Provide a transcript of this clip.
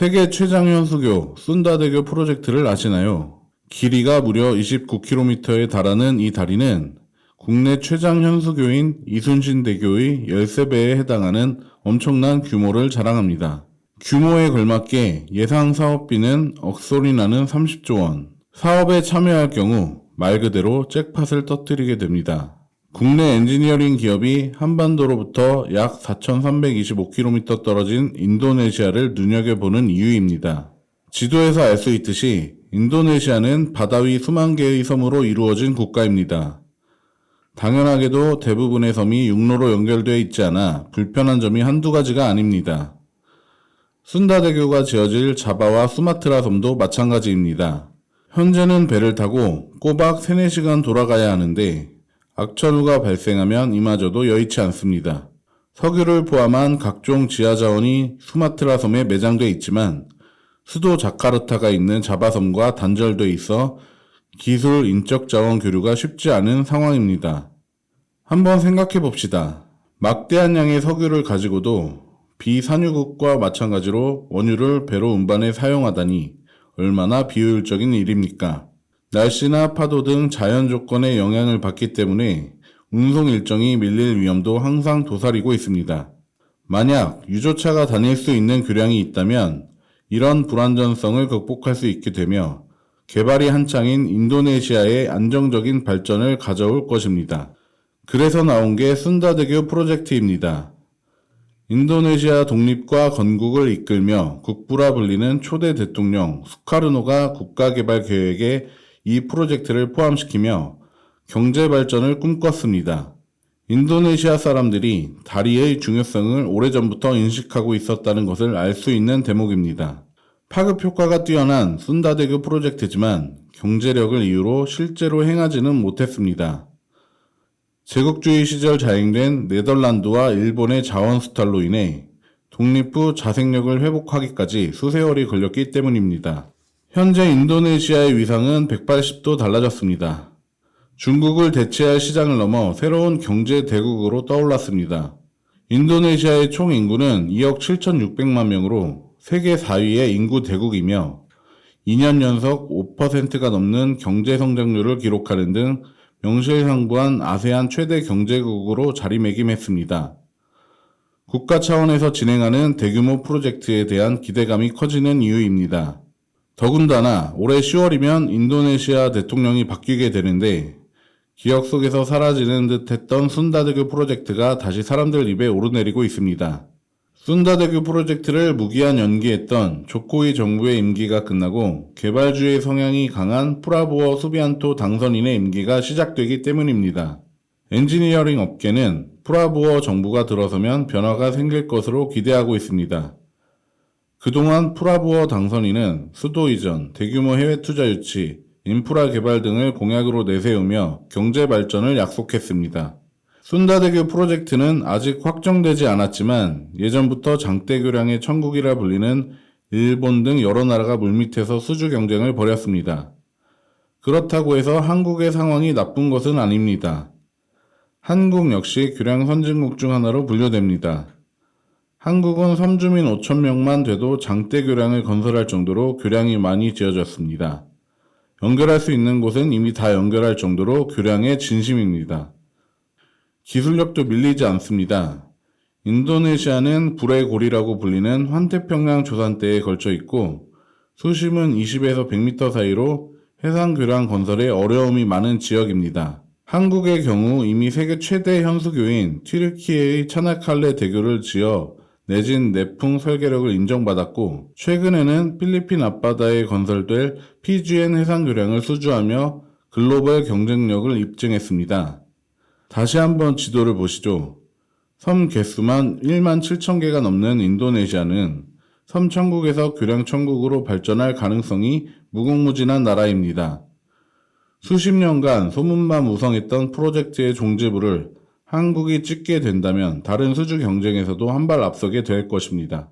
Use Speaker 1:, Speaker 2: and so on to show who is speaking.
Speaker 1: 세계 최장 현수교 순다대교 프로젝트를 아시나요? 길이가 무려 29km에 달하는 이 다리는 국내 최장 현수교인 이순신 대교의 13배에 해당하는 엄청난 규모를 자랑합니다. 규모에 걸맞게 예상 사업비는 억소리 나는 30조 원. 사업에 참여할 경우 말 그대로 잭팟을 터뜨리게 됩니다. 국내 엔지니어링 기업이 한반도로부터 약 4,325km 떨어진 인도네시아를 눈여겨보는 이유입니다. 지도에서 알 수 있듯이 인도네시아는 바다 위 수만 개의 섬으로 이루어진 국가입니다. 당연하게도 대부분의 섬이 육로로 연결되어 있지 않아 불편한 점이 한두 가지가 아닙니다. 순다대교가 지어질 자바와 수마트라 섬도 마찬가지입니다. 현재는 배를 타고 꼬박 3, 4시간 돌아가야 하는데 악천후가 발생하면 이마저도 여의치 않습니다. 석유를 포함한 각종 지하 자원이 수마트라 섬에 매장돼 있지만 수도 자카르타가 있는 자바섬과 단절돼 있어 기술 인적 자원 교류가 쉽지 않은 상황입니다. 한번 생각해 봅시다. 막대한 양의 석유를 가지고도 비산유국과 마찬가지로 원유를 배로 운반해 사용하다니 얼마나 비효율적인 일입니까? 날씨나 파도 등 자연 조건의 영향을 받기 때문에 운송 일정이 밀릴 위험도 항상 도사리고 있습니다. 만약 유조차가 다닐 수 있는 교량이 있다면 이런 불안전성을 극복할 수 있게 되며 개발이 한창인 인도네시아의 안정적인 발전을 가져올 것입니다. 그래서 나온 게 순다대교 프로젝트입니다. 인도네시아 독립과 건국을 이끌며 국부라 불리는 초대 대통령 수카르노가 국가개발 계획에 이 프로젝트를 포함시키며 경제 발전을 꿈꿨습니다. 인도네시아 사람들이 다리의 중요성을 오래전부터 인식하고 있었다는 것을 알 수 있는 대목입니다. 파급 효과가 뛰어난 순다대교 프로젝트지만 경제력을 이유로 실제로 행하지는 못했습니다. 제국주의 시절 자행된 네덜란드와 일본의 자원 수탈로 인해 독립 후 자생력을 회복하기까지 수세월이 걸렸기 때문입니다. 현재 인도네시아의 위상은 180도 달라졌습니다. 중국을 대체할 시장을 넘어 새로운 경제 대국으로 떠올랐습니다. 인도네시아의 총 인구는 2억 7,600만 명으로 세계 4위의 인구 대국이며 2년 연속 5%가 넘는 경제 성장률을 기록하는 등 명실상부한 아세안 최대 경제국으로 자리매김했습니다. 국가 차원에서 진행하는 대규모 프로젝트에 대한 기대감이 커지는 이유입니다. 더군다나 올해 10월이면 인도네시아 대통령이 바뀌게 되는데 기억 속에서 사라지는 듯 했던 순다대교 프로젝트가 다시 사람들 입에 오르내리고 있습니다. 순다대교 프로젝트를 무기한 연기했던 조코이 정부의 임기가 끝나고 개발주의 성향이 강한 프라보어 수비안토 당선인의 임기가 시작되기 때문입니다. 엔지니어링 업계는 프라보어 정부가 들어서면 변화가 생길 것으로 기대하고 있습니다. 그동안 프라보어 당선인은 수도 이전, 대규모 해외 투자 유치, 인프라 개발 등을 공약으로 내세우며 경제 발전을 약속했습니다. 순다대교 프로젝트는 아직 확정되지 않았지만 예전부터 장대교량의 천국이라 불리는 일본 등 여러 나라가 물밑에서 수주 경쟁을 벌였습니다. 그렇다고 해서 한국의 상황이 나쁜 것은 아닙니다. 한국 역시 교량 선진국 중 하나로 분류됩니다. 한국은 섬주민 5천명만 돼도 장대 교량을 건설할 정도로 교량이 많이 지어졌습니다. 연결할 수 있는 곳은 이미 다 연결할 정도로 교량의 진심입니다. 기술력도 밀리지 않습니다. 인도네시아는 불의 고리라고 불리는 환태평양 조산대에 걸쳐 있고 수심은 20에서 100m 사이로 해상 교량 건설에 어려움이 많은 지역입니다. 한국의 경우 이미 세계 최대 현수교인 튀르키예의 차나칼레 대교를 지어 내진 내풍 설계력을 인정받았고 최근에는 필리핀 앞바다에 건설될 PGN 해상 교량을 수주하며 글로벌 경쟁력을 입증했습니다. 다시 한번 지도를 보시죠. 섬 개수만 1만 7천 개가 넘는 인도네시아는 섬 천국에서 교량 천국으로 발전할 가능성이 무궁무진한 나라입니다. 수십 년간 소문만 무성했던 프로젝트의 종지부를 한국이 찍게 된다면 다른 수주 경쟁에서도 한 발 앞서게 될 것입니다.